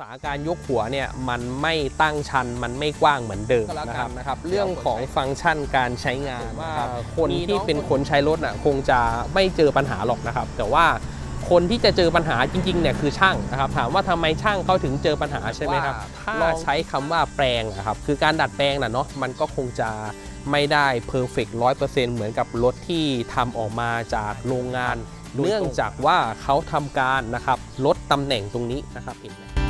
สาการยกหัวเนี่ยมันไม่ตั้งชันมันไม่กว้างเหมือนเดิมนะครับนะครับ เรื่องของฟังก์ชันการใช้งานว่าคนที่เป็นคนใช้รถน่ะคงจะไม่เจอปัญหาหรอกนะครับ แต่ว่าคนที่จะเจอปัญหาจริงๆเนี่ยคือช่างนะครับ ถามว่าทำไมช่างเขาถึงเจอปัญหาใช่ไหมครับถ้าใช้คำว่าแปลงนะครับคือการดัดแปลงน่ะเนาะมันก็คงจะไม่ได้เพอร์เฟกต์ร้อยเปอร์เซ็นต์เหมือนกับรถที่ทำออกมาจากโรงงานเนื่องจากว่าเขาทำการนะครับลดตำแหน่งตรงนี้นะครับเห็นไหม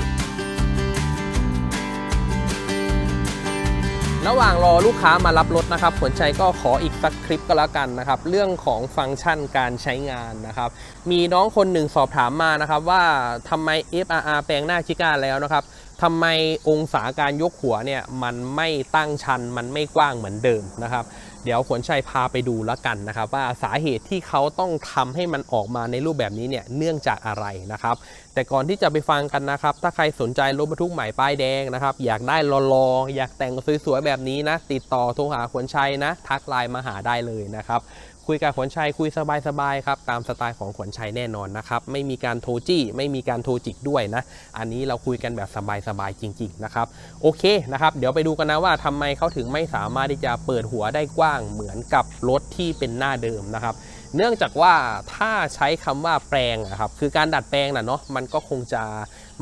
ระหว่างรอลูกค้ามารับรถนะครับ ผลชัยก็ขออีกสักคลิปก็แล้วกันนะครับ เรื่องของฟังก์ชันการใช้งานนะครับ มีน้องคนหนึ่งสอบถามมานะครับ ว่าทำไม FRR แปลงหน้าชิก้าแล้วนะครับทำไมองศาการยกหัวเนี่ยมันไม่ตั้งชันมันไม่กว้างเหมือนเดิมนะครับ เดี๋ยวขวนชัยพาไปดูแล้วกันนะครับ ว่าสาเหตุที่เขาต้องทำให้มันออกมาในรูปแบบนี้เนี่ยเนื่องจากอะไรนะครับ แต่ก่อนที่จะไปฟังกันนะครับ ถ้าใครสนใจรถบรรทุกใหม่ป้ายแดงนะครับ อยากได้รอๆอยากแต่งสวยๆแบบนี้นะ ติดต่อโทรหาขวนชัยนะ ทักไลน์มาหาได้เลยนะครับ คุยกับขนชัยคุยสบายๆครับตามสไตล์ของขนชัยแน่นอนนะครับไม่มีการโทรจี้ ไม่มีการโทรจิกด้วยนะ อันนี้เราคุยกันแบบสบายๆจริง ๆนะครับ โอเคนะครับ เดี๋ยวไปดูกันนะว่าทำไมเขาถึงไม่สามารถที่จะเปิดหัวได้กว้างเหมือนกับรถที่เป็นหน้าเดิมนะครับเนื่องจากว่าถ้าใช้คำว่าแปลงอะครับคือการดัดแปลงนะเนาะมันก็คงจะ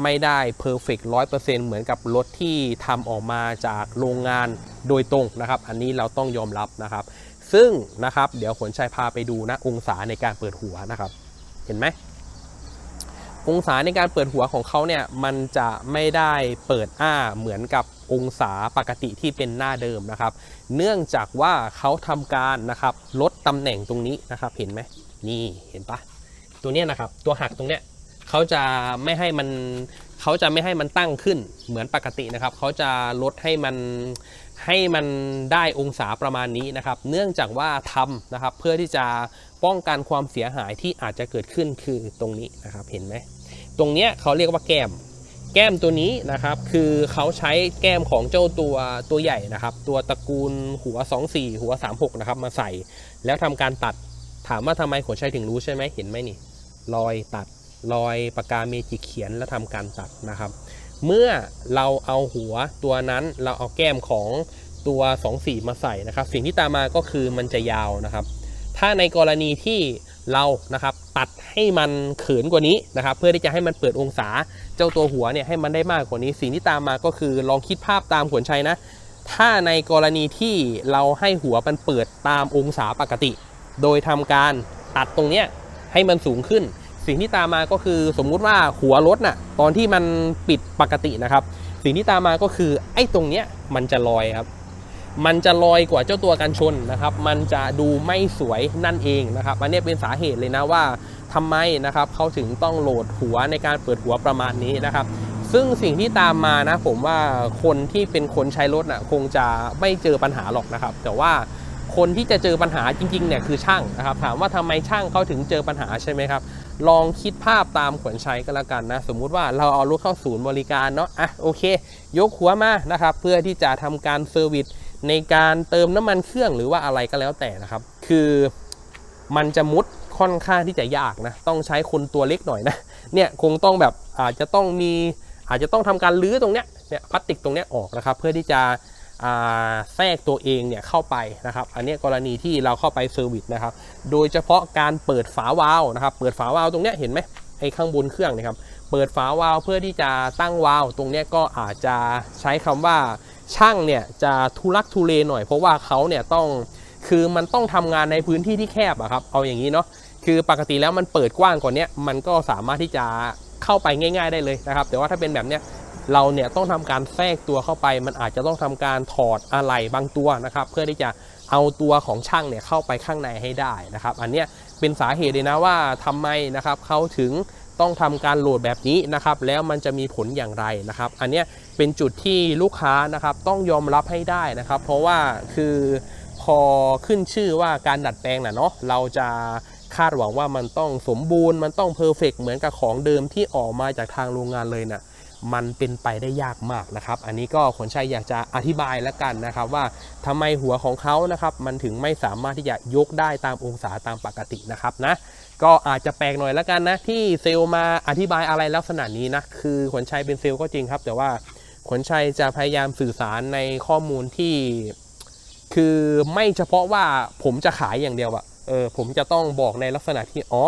ไม่ได้เพอร์เฟกต์ร้อยเปอร์เซ็นต์เหมือนกับรถที่ทำออกมาจากโรงงานโดยตรงนะครับ อันนี้เราต้องยอมรับนะครับ ซึ่งนะครับเดี๋ยวขนชัยพาไปดูนะองศาในการเปิดหัวนะครับ เห็นไหมองศาในการเปิดหัวของเขาเนี่ยมันจะไม่ได้เปิดอ้าเหมือนกับองศาปกติที่เป็นหน้าเดิมนะครับ เนื่องจากว่าเขาทำการนะครับลดตำแหน่งตรงนี้นะครับ เห็นไหมนี่เห็นปะตัวเนี้ยนะครับ ตัวหักตรงเนี้ยเขาจะไม่ให้มัน เขาจะไม่ให้มันตั้งขึ้นเหมือนปกตินะครับ เขาจะลดให้มันให้มันได้องศาประมาณนี้นะครับ เนื่องจากว่าทำนะครับเพื่อที่จะป้องกันความเสียหายที่อาจจะเกิดขึ้นคือตรงนี้นะครับเห็นไหมตรงเนี้ยเขาเรียกว่าแก้ม แก้มตัวนี้นะครับ คือเขาใช้แก้มของเจ้าตัวตัวใหญ่นะครับ ตัวตระกูลหัว 24 หัว 36 นะครับ มาใส่ แล้วทำการตัดถามว่าทำไมขนชัยถึงรู้ใช่ไหมเห็นไหมนี่ รอยตัด รอยปากกาเมจิกเขียนแล้วทำการตัดนะครับ เมื่อเราเอาหัวตัวนั้นเราเอาแก้มของตัว24มาใส่นะครับ สิ่งที่ตามมาก็คือมันจะยาวนะครับ ถ้าในกรณีที่เรานะครับตัดให้มันเขินกว่านี้นะครับ เพื่อที่จะให้มันเปิดองศาเจ้าตัวหัวเนี่ยให้มันได้มากกว่านี้ สิ่งที่ตามมาก็คือลองคิดภาพตามขวนชัยนะ ถ้าในกรณีที่เราให้หัวมันเปิดตามองศาปกติ โดยทำการตัดตรงเนี้ยให้มันสูงขึ้น สิ่งที่ตามมาก็คือสมมุติว่าหัวรถน่ะตอนที่มันปิดปกตินะครับ สิ่งที่ตามมาก็คือไอ้ตรงเนี้ยมันจะลอยครับ มันจะลอยกว่าเจ้าตัวกันชนนะครับ มันจะดูไม่สวยนั่นเองนะครับอันนี้เป็นสาเหตุเลยนะว่าทำไมนะครับเขาถึงต้องโหลดหัวในการเปิดหัวประมาณนี้นะครับ ซึ่งสิ่งที่ตามมานะผมว่าคนที่เป็นคนใช้รถน่ะคงจะไม่เจอปัญหาหรอกนะครับ แต่ว่าคนที่จะเจอปัญหาจริงๆเนี่ยคือช่างนะครับ ถามว่าทำไมช่างเขาถึงเจอปัญหาใช่ไหมครับ ลองคิดภาพตามขวัญชัยก็แล้วกันนะ สมมุติว่าเราเอารถเข้าศูนย์บริการเนาะอะโอเค ยกหัวมานะครับ เพื่อที่จะทำการเซอร์วิสในการเติมน้ำมันเครื่องหรือว่าอะไรก็แล้วแต่นะครับ คือมันจะมุดค่อนข้างที่จะยากนะ ต้องใช้คนตัวเล็กหน่อยนะ เนี่ยคงต้องแบบอาจจะต้องมีอาจจะต้องทำการลื้อตรงเนี้ยเนี่ยพลาสติกตรงเนี้ยออกนะครับ เพื่อที่จะ แทรกตัวเองเนี่ยเข้าไปนะครับ อันนี้กรณีที่เราเข้าไปเซอร์วิสนะครับ โดยเฉพาะการเปิดฝาวาล์วนะครับ เปิดฝาวาล์วตรงนี้เห็นไหมไอ้ข้างบนเครื่องนะครับ เปิดฝาวาล์วเพื่อที่จะตั้งวาล์วตรงนี้ก็อาจจะใช้คำว่าช่างเนี่ยจะทุลักทุเลหน่อย เพราะว่าเขาเนี่ยต้องคือมันต้องทำงานในพื้นที่ที่แคบอะครับ เอาอย่างนี้เนาะ คือปกติแล้วมันเปิดกว้างกว่านี้มันก็สามารถที่จะเข้าไปง่าย ๆ ได้เลยนะครับ แต่ว่าถ้าเป็นแบบเนี้ย เราเนี่ยต้องทำการแทรกตัวเข้าไป มันอาจจะต้องทำการถอดอะไหล่บางตัวนะครับ เพื่อที่จะเอาตัวของช่างเนี่ยเข้าไปข้างในให้ได้นะครับ อันเนี้ยเป็นสาเหตุเลยนะว่าทำไมนะครับเขาถึงต้องทำการโหลดแบบนี้นะครับ แล้วมันจะมีผลอย่างไรนะครับ อันเนี้ยเป็นจุดที่ลูกค้านะครับต้องยอมรับให้ได้นะครับ เพราะว่าคือพอขึ้นชื่อว่าการดัดแปลงนะเนาะเราจะคาดหวังว่ามันต้องสมบูรณ์มันต้องเพอร์เฟกเหมือนกับของเดิมที่ออกมาจากทางโรงงานเลยน่ะ มันเป็นไปได้ยากมากนะครับ อันนี้ก็ขนชัยอยากจะอธิบายแล้วกันนะครับ ว่าทำไมหัวของเขานะครับมันถึงไม่สามารถที่จะยกได้ตามองศาตามปกตินะครับนะก็อาจจะแปลกหน่อยแล้วกันนะที่เซลมาอธิบายอะไรลักษณะนี้นะคือขนชัยเป็นเซลก็จริงครับ แต่ว่าขนชัยจะพยายามสื่อสารในข้อมูลที่ คือไม่เฉพาะว่าผมจะขายอย่างเดียวอะ เออผมจะต้องบอกในลักษณะที่อ๋อ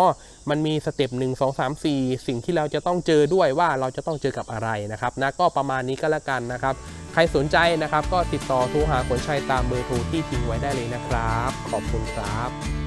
มันมีสเต็ปหนึ่งสองสามสี่สิ่งที่เราจะต้องเจอด้วยว่าเราจะต้องเจอกับอะไรนะครับนะก็ประมาณนี้ก็แล้วกันนะครับ ใครสนใจนะครับ ก็ติดต่อโทรหาขนชัยตามเบอร์โทรที่ทิ้งไว้ได้เลยนะครับ ขอบคุณครับ